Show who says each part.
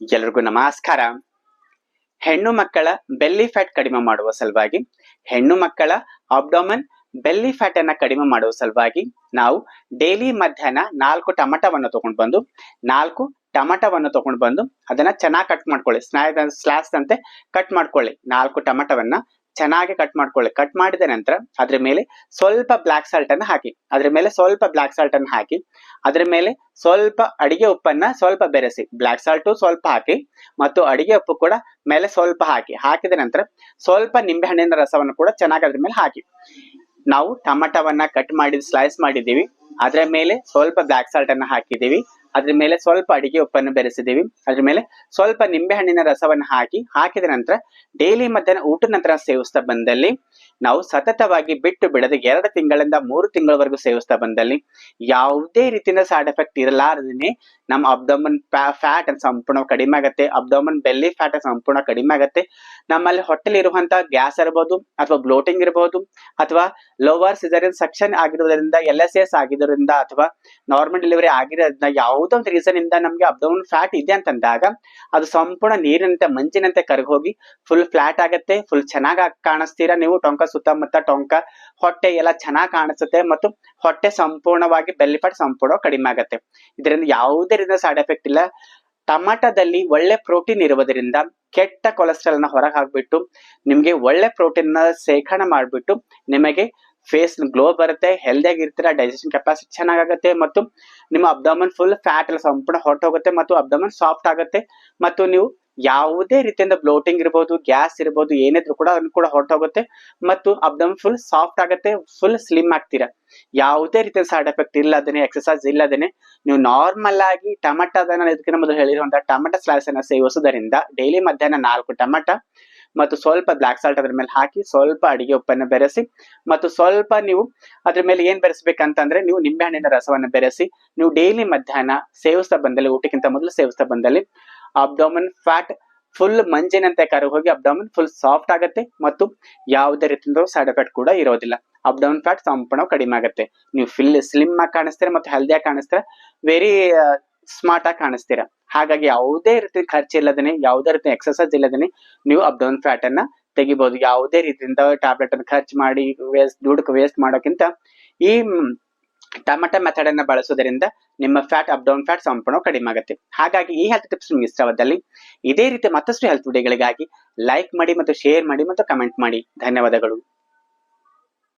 Speaker 1: ಎಲ್ರಿಗೂ ನಮಸ್ಕಾರ. ಹೆಣ್ಣು ಮಕ್ಕಳ ಬೆಲ್ಲಿ ಫ್ಯಾಟ್ ಕಡಿಮೆ ಮಾಡುವ ಸಲುವಾಗಿ, ಹೆಣ್ಣು ಮಕ್ಕಳ ಅಬ್ಡೋಮನ್ ಬೆಲ್ಲಿ ಫ್ಯಾಟ್ ಅನ್ನ ಕಡಿಮೆ ಮಾಡುವ ಸಲುವಾಗಿ ನಾವು ಡೈಲಿ ಮಧ್ಯಾಹ್ನ ನಾಲ್ಕು ಟಮಟವನ್ನು ತಗೊಂಡು ಬಂದು, ನಾಲ್ಕು ಟಮಟವನ್ನು ತಗೊಂಡು ಬಂದು ಅದನ್ನ ಚೆನ್ನಾಗಿ ಕಟ್ ಮಾಡ್ಕೊಳ್ಳಿ. ಸ್ನಾಯ್ ಸ್ಲಾಸ್ ಅಂತೆ ಕಟ್ ಮಾಡ್ಕೊಳ್ಳಿ. ನಾಲ್ಕು ಟಮಟವನ್ನ ಚೆನ್ನಾಗಿ ಕಟ್ ಮಾಡ್ಕೊಳ್ಳಿ. ಕಟ್ ಮಾಡಿದ ನಂತರ ಅದ್ರ ಮೇಲೆ ಸ್ವಲ್ಪ ಬ್ಲಾಕ್ ಸಾಲ್ಟ್ ಅನ್ನ ಹಾಕಿ. ಅದ್ರ ಮೇಲೆ ಸ್ವಲ್ಪ ಬ್ಲಾಕ್ ಸಾಲ್ಟ್ ಅನ್ನು ಹಾಕಿ. ಅದ್ರ ಮೇಲೆ ಸ್ವಲ್ಪ ಅಡಿಗೆ ಉಪ್ಪನ್ನ ಸ್ವಲ್ಪ ಬೆರೆಸಿ. ಬ್ಲಾಕ್ ಸಾಲ್ಟು ಸ್ವಲ್ಪ ಹಾಕಿ ಮತ್ತು ಅಡಿಗೆ ಉಪ್ಪು ಕೂಡ ಮೇಲೆ ಸ್ವಲ್ಪ ಹಾಕಿ. ಹಾಕಿದ ನಂತರ ಸ್ವಲ್ಪ ನಿಂಬೆ ಹಣ್ಣಿನ ರಸವನ್ನು ಕೂಡ ಚೆನ್ನಾಗಿ ಅದ್ರ ಮೇಲೆ ಹಾಕಿ. ನಾವು ಟಮಟವನ್ನ ಕಟ್ ಮಾಡಿ ಸ್ಲೈಸ್ ಮಾಡಿದ್ದೀವಿ. ಅದ್ರ ಮೇಲೆ ಸ್ವಲ್ಪ ಬ್ಲಾಕ್ ಸಾಲ್ಟ್ ಅನ್ನ ಹಾಕಿದ್ದೀವಿ. ಅದ್ರ ಮೇಲೆ ಸ್ವಲ್ಪ ಅಡಿಗೆ ಉಪ್ಪನ್ನು ಬೆರೆಸಿದ್ದೀವಿ. ಅದ್ರ ಮೇಲೆ ಸ್ವಲ್ಪ ನಿಂಬೆ ಹಣ್ಣಿನ ರಸವನ್ನು ಹಾಕಿ, ಹಾಕಿದ ನಂತರ ಡೈಲಿ ಮಧ್ಯಾಹ್ನ ಊಟದ ನಂತರ ಸೇವಿಸ್ತಾ ಬಂದಲ್ಲಿ, ನಾವು ಸತತವಾಗಿ ಬಿಟ್ಟು ಬಿಡದೆ ಎರಡು ತಿಂಗಳಿಂದ ಮೂರು ತಿಂಗಳವರೆಗೂ ಸೇವಿಸ್ತಾ ಬಂದಲ್ಲಿ ಯಾವುದೇ ರೀತಿಯ ಸೈಡ್ ಎಫೆಕ್ಟ್ ಇರಲಾರದೇ ನಮ್ಮ ಅಬ್ಡಮನ್ ಫ್ಯಾಟ್ ಸಂಪೂರ್ಣ ಕಡಿಮೆ ಆಗುತ್ತೆ. ಅಬ್ಡಮನ್ ಬೆಲ್ಲಿ ಫ್ಯಾಟ್ ಸಂಪೂರ್ಣ ಕಡಿಮೆ ಆಗತ್ತೆ. ನಮ್ಮಲ್ಲಿ ಹೊಟ್ಟೆಲಿ ಇರುವಂತ ಗ್ಯಾಸ್ ಇರಬಹುದು ಅಥವಾ ಬ್ಲೋಟಿಂಗ್ ಇರಬಹುದು ಅಥವಾ ಲೋವರ್ ಸಿಸರಿನ್ ಸೆಕ್ಷನ್ ಆಗಿರೋದ್ರಿಂದ ಎಲ್ ಎಸ್ ಎಸ್ ಆಗಿರೋದ್ರಿಂದ, ಅಥವಾ ನಾರ್ಮಲ್ ಡೆಲಿವರಿ ಆಗಿರೋದ್ರಿಂದ ಯಾವುದೋ ಒಂದು ರೀಸನ್ ಇಂದ ನಮ್ಗೆ ಅಬ್ಡಮನ್ ಫ್ಯಾಟ್ ಇದೆ ಅಂತಂದಾಗ, ಅದು ಸಂಪೂರ್ಣ ನೀರಿನಂತೆ, ಮಂಜಿನಂತೆ ಕರಗೋಗಿ ಫುಲ್ ಫ್ಲಾಟ್ ಆಗತ್ತೆ. ಫುಲ್ ಚೆನ್ನಾಗಿ ಕಾಣಿಸ್ತೀರಾ ನೀವು? ಟೊಂಕ ಸುತ್ತಮುತ್ತ ಟೊಂಕ ಹೊಟ್ಟೆ ಎಲ್ಲ ಚೆನ್ನಾಗಿ ಕಾಣಿಸುತ್ತೆ ಮತ್ತು ಹೊಟ್ಟೆ ಸಂಪೂರ್ಣವಾಗಿ ಬೆಲ್ಲಿ ಫ್ಯಾಟ್ ಸಂಪೂರ್ಣ ಕಡಿಮೆ ಆಗತ್ತೆ. ಇದರಿಂದ ಯಾವುದೇ ರೀತಿಯ ಸೈಡ್ ಎಫೆಕ್ಟ್ ಇಲ್ಲ. ಟಮಾಟದಲ್ಲಿ ಒಳ್ಳೆ ಪ್ರೋಟೀನ್ ಇರುವುದರಿಂದ ಕೆಟ್ಟ ಕೊಲೆಸ್ಟ್ರಾಲ್ನ ಹೊರಗೆ ಹಾಕ್ಬಿಟ್ಟು ನಿಮ್ಗೆ ಒಳ್ಳೆ ಪ್ರೋಟೀನ್ನ ಶೇಖರಣೆ ಮಾಡ್ಬಿಟ್ಟು, ನಿಮಗೆ ಫೇಸ್ ಗ್ಲೋ ಬರುತ್ತೆ ಹೆಲ್ದಿ ಆಗಿರ್ತೀರಾ ಡೈಜೆಷನ್ ಕೆಪಾಸಿಟಿ ಚೆನ್ನಾಗಾಗುತ್ತೆ ಮತ್ತು ನಿಮ್ಮ ಅಬ್ಡಮನ್ ಫುಲ್ ಫ್ಯಾಟ್ ಎಲ್ಲ ಸಂಪೂರ್ಣ ಹೊರಟೋಗುತ್ತೆ ಮತ್ತು ಅಬ್ಡಮನ್ ಸಾಫ್ಟ್ ಆಗುತ್ತೆ. ಮತ್ತು ನೀವು ಯಾವುದೇ ರೀತಿಯಿಂದ ಬ್ಲೋಟಿಂಗ್ ಇರ್ಬೋದು ಗ್ಯಾಸ್ ಇರ್ಬೋದು ಏನಿದ್ರು ಕೂಡ ಅದನ್ನು ಕೂಡ ಹೊರಟೋಗುತ್ತೆ. ಮತ್ತು ಅಬ್ದಮ್ ಫುಲ್ ಸಾಫ್ಟ್ ಆಗುತ್ತೆ ಫುಲ್ ಸ್ಲಿಮ್ ಆಗ್ತೀರಾ. ಯಾವುದೇ ರೀತಿಯ ಸೈಡ್ ಎಫೆಕ್ಟ್ ಇಲ್ಲದೇನೆ ಎಕ್ಸಸೈಸ್ ಇಲ್ಲದೇನೆ, ನೀವು ನಾರ್ಮಲ್ ಆಗಿ ಟಮಟದನ್ನ ಇದಕ್ಕಿಂತ ಮೊದಲು ಹೇಳಿರುವಂತಹ ಟಮಟ ಸ್ಲೈಸ್ ಅನ್ನ ಸೇವಿಸುವುದರಿಂದ ಡೈಲಿ ಮಧ್ಯಾಹ್ನ ನಾಲ್ಕು ಟಮಟ, ಮತ್ತು ಸ್ವಲ್ಪ ಬ್ಲಾಕ್ ಸಾಲ್ಟ್ ಅದ್ರ ಮೇಲೆ ಹಾಕಿ, ಸ್ವಲ್ಪ ಅಡಿಗೆ ಉಪ್ಪನ್ನು ಬೆರೆಸಿ, ಮತ್ತು ಸ್ವಲ್ಪ ನೀವು ಅದ್ರ ಮೇಲೆ ಏನ್ ಬೆರೆಸ್ಬೇಕಂತಂದ್ರೆ ನೀವು ನಿಂಬೆಹಣ್ಣಿನ ರಸವನ್ನು ಬೆರೆಸಿ, ನೀವು ಡೈಲಿ ಮಧ್ಯಾಹ್ನ ಸೇವಿಸ್ತಾ ಬಂದಲ್ಲಿ, ಊಟಕ್ಕಿಂತ ಮೊದಲು ಸೇವಿಸ್ತಾ ಬಂದಲ್ಲಿ ಅಬ್ಡೋಮನ್ ಫ್ಯಾಟ್ ಫುಲ್ ಮಂಜಿನಂತೆ ಕರಗಿ ಹೋಗಿ ಅಬ್ಡೋಮನ್ ಫುಲ್ ಸಾಫ್ಟ್ ಆಗುತ್ತೆ ಮತ್ತು ಯಾವುದೇ ರೀತಿಯಿಂದ ಸೈಡ್ ಎಫೆಕ್ಟ್ ಕೂಡ ಇರೋದಿಲ್ಲ. ಅಬ್ಡೋಮನ್ ಫ್ಯಾಟ್ ಸಂಪೂರ್ಣ ಕಡಿಮೆ ಆಗುತ್ತೆ. ನೀವು ಫಿಲ್ ಸ್ಲಿಮ್ ಆಗಿ ಕಾಣಿಸ್ತೀರಾ ಮತ್ತು ಹೆಲ್ದಿಯಾಗಿ ಕಾಣಿಸ್ತೀರಾ? ವೆರಿ ಸ್ಮಾರ್ಟ್ ಆಗಿ ಕಾಣಿಸ್ತೀರಾ? ಹಾಗಾಗಿ ಯಾವುದೇ ರೀತಿ ಖರ್ಚು ಇಲ್ಲದೇನೆ, ಯಾವುದೇ ರೀತಿ ಎಕ್ಸರ್ಸೈಸ್ ಇಲ್ಲದೇನೆ ನೀವು ಅಬ್ಡೋಮನ್ ಫ್ಯಾಟ್ ಅನ್ನ ತೆಗಿಬಹುದು ಯಾವುದೇ ರೀತಿಯಿಂದ ಟ್ಯಾಬ್ಲೆಟ್ ಅನ್ನು ಖರ್ಚು ಮಾಡಿ ವೇಸ್ಟ್ ದುಡ್ಡು ವೇಸ್ಟ್ ಮಾಡೋಕ್ಕಿಂತ ಈ ಟಮಟ ಮೆಥಡ್ ಅನ್ನ ಬಳಸುವುದರಿಂದ ನಿಮ್ಮ ಫ್ಯಾಟ್ ಅಪ್ ಡೌನ್ ಫ್ಯಾಟ್ ಸಂಪೂರ್ಣ ಕಡಿಮೆ ಆಗುತ್ತೆ. ಹಾಗಾಗಿ ಈ ಹೆಲ್ತ್ ಟಿಪ್ಸ್ ನಿಮ್ಗೆ ಇಷ್ಟವಾದಲ್ಲಿ ಇದೇ ರೀತಿ ಮತ್ತಷ್ಟು ಹೆಲ್ತ್ ವಿಡಿಯೋಗಳಿಗಾಗಿ ಲೈಕ್ ಮಾಡಿ ಮತ್ತು ಶೇರ್ ಮಾಡಿ ಮತ್ತು ಕಮೆಂಟ್ ಮಾಡಿ. ಧನ್ಯವಾದಗಳು.